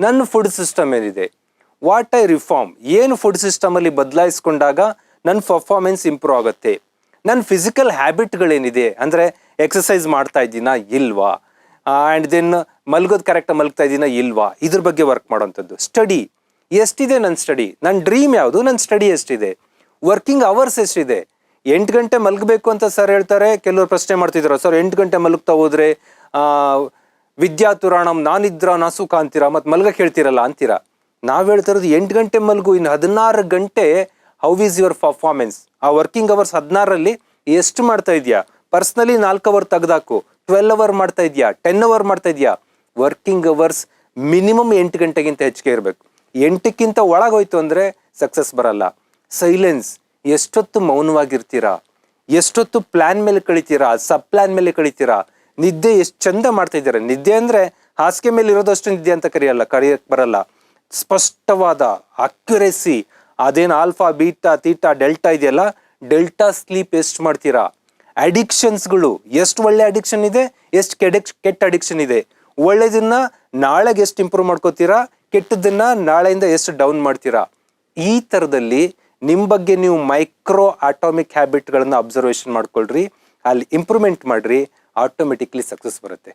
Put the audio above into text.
ನನ್ನ food system ಏನಿದೆ? What I reform ಏನು ಫುಡ್ ಸಿಸ್ಟಮಲ್ಲಿ ಬದಲಾಯಿಸ್ಕೊಂಡಾಗ ನನ್ನ ಪರ್ಫಾರ್ಮೆನ್ಸ್ ಇಂಪ್ರೂವ್ ಆಗುತ್ತೆ? ನನ್ನ ಫಿಸಿಕಲ್ ಹ್ಯಾಬಿಟ್ಗಳೇನಿದೆ ಅಂದರೆ ಎಕ್ಸಸೈಸ್ ಮಾಡ್ತಾ ಇದ್ದೀನಾ? ಇಲ್ವಾ? ಆ್ಯಂಡ್ ದೆನ್ ಮಲ್ಗೋದು ಕರೆಕ್ಟಾಗಿ ಮಲ್ಗ್ತಾ ಇದ್ದೀನಾ? ಇಲ್ವಾ? ಇದ್ರ ಬಗ್ಗೆ ವರ್ಕ್ ಮಾಡೋವಂಥದ್ದು. ಸ್ಟಡಿ ಎಷ್ಟಿದೆ ನನ್ನ ಸ್ಟಡಿ ನನ್ನ ಡ್ರೀಮ್ ಯಾವುದು? ನನ್ನ ಸ್ಟಡಿ ಎಷ್ಟಿದೆ? ವರ್ಕಿಂಗ್ ಅವರ್ಸ್ ಎಷ್ಟಿದೆ? ಎಂಟು ಗಂಟೆ ಮಲಗಬೇಕು ಅಂತ ಸರ್ ಹೇಳ್ತಾರೆ. ಕೆಲವರು ಪ್ರಶ್ನೆ ಮಾಡ್ತಿದ್ರು. ಸರ್, ಎಂಟು ಗಂಟೆ ಮಲಗ್ತಾ ಹೋದ್ರೆ ಆ, ವಿದ್ಯಾ ತುರಾಣಂ ನಾನಿದ್ರ ನಾಸುಕ ಅಂತೀರಾ ಮತ್ತು ಮಲ್ಗಕ್ಕೆ ಹೇಳ್ತೀರಲ್ಲ ಅಂತೀರ? ನಾವು ಹೇಳ್ತಾ ಇರೋದು ಎಂಟು ಗಂಟೆ ಮಲ್ಗು ಇನ್ನು ಹದಿನಾರು ಗಂಟೆ ಹೌ ಈಸ್ ಯುವರ್ ಪರ್ಫಾರ್ಮೆನ್ಸ್ ಆ ವರ್ಕಿಂಗ್ ಅವರ್ಸ್ ಹದಿನಾರರಲ್ಲಿ ಎಷ್ಟು ಮಾಡ್ತಾ ಇದೆಯಾ? ಪರ್ಸ್ನಲಿ ನಾಲ್ಕು ಅವರ್ ತೆಗ್ದಾಕು ಟ್ವೆಲ್ ಅವರ್ ಮಾಡ್ತಾ ಇದೆಯಾ? ಟೆನ್ ಅವರ್ ಮಾಡ್ತಾ ಇದೆಯಾ? ವರ್ಕಿಂಗ್ ಅವರ್ಸ್ ಮಿನಿಮಮ್ ಎಂಟು ಗಂಟೆಗಿಂತ ಹೆಚ್ಚಿಗೆ ಇರಬೇಕು. ಎಂಟಕ್ಕಿಂತ ಒಳಗೋಯ್ತು ಅಂದರೆ ಸಕ್ಸಸ್ ಬರಲ್ಲ. ಸೈಲೆನ್ಸ್ ಎಷ್ಟೊತ್ತು ಮೌನವಾಗಿರ್ತೀರಾ? ಎಷ್ಟೊತ್ತು ಪ್ಲ್ಯಾನ್ ಮೇಲೆ ಕಳಿತೀರಾ? ಸಬ್ ಪ್ಲ್ಯಾನ್ ಮೇಲೆ ಕಳಿತೀರಾ? ನಿದ್ದೆ ಎಷ್ಟು ಚಂದ ಮಾಡ್ತಾ ಇದ್ದಾರೆ. ನಿದ್ದೆ ಅಂದ್ರೆ ಹಾಸಿಗೆ ಮೇಲೆ ಇರೋದಷ್ಟು ನಿದ್ದೆ ಅಂತ ಕರೆಯಲ್ಲ, ಕರೆಯಕ್ ಬರಲ್ಲ. ಸ್ಪಷ್ಟವಾದ ಅಕ್ಯುರೇಸಿ, ಅದೇನು ಆಲ್ಫಾ, ಬೀಟಾ, ತೀಟಾ, ಡೆಲ್ಟಾ ಇದೆಯಲ್ಲ, ಡೆಲ್ಟಾ ಸ್ಲೀಪ್ ಎಷ್ಟು ಮಾಡ್ತೀರಾ? ಅಡಿಕ್ಷನ್ಸ್ಗಳು, ಎಷ್ಟು ಒಳ್ಳೆ ಅಡಿಕ್ಷನ್ ಇದೆ, ಎಷ್ಟು ಕೆಡ, ಕೆಟ್ಟ ಅಡಿಕ್ಷನ್ ಇದೆ. ಒಳ್ಳೇದನ್ನ ನಾಳೆಗೆ ಎಷ್ಟು ಇಂಪ್ರೂವ್ ಮಾಡ್ಕೋತೀರಾ, ಕೆಟ್ಟದನ್ನ ನಾಳೆಯಿಂದ ಎಷ್ಟು ಡೌನ್ ಮಾಡ್ತೀರಾ? ಈ ಥರದಲ್ಲಿ ನಿಮ್ಮ ಬಗ್ಗೆ ನೀವು ಮೈಕ್ರೋ ಆಟೋಮಿಕ್ ಹ್ಯಾಬಿಟ್ಗಳನ್ನು ಅಬ್ಸರ್ವೇಷನ್ ಮಾಡ್ಕೊಳ್ರಿ. ಅಲ್ಲಿ ಇಂಪ್ರೂವ್ಮೆಂಟ್ ಮಾಡ್ರಿ. ಆಟೋಮೆಟಿಕ್ಲಿ ಸಕ್ಸಸ್ ಬರುತ್ತೆ.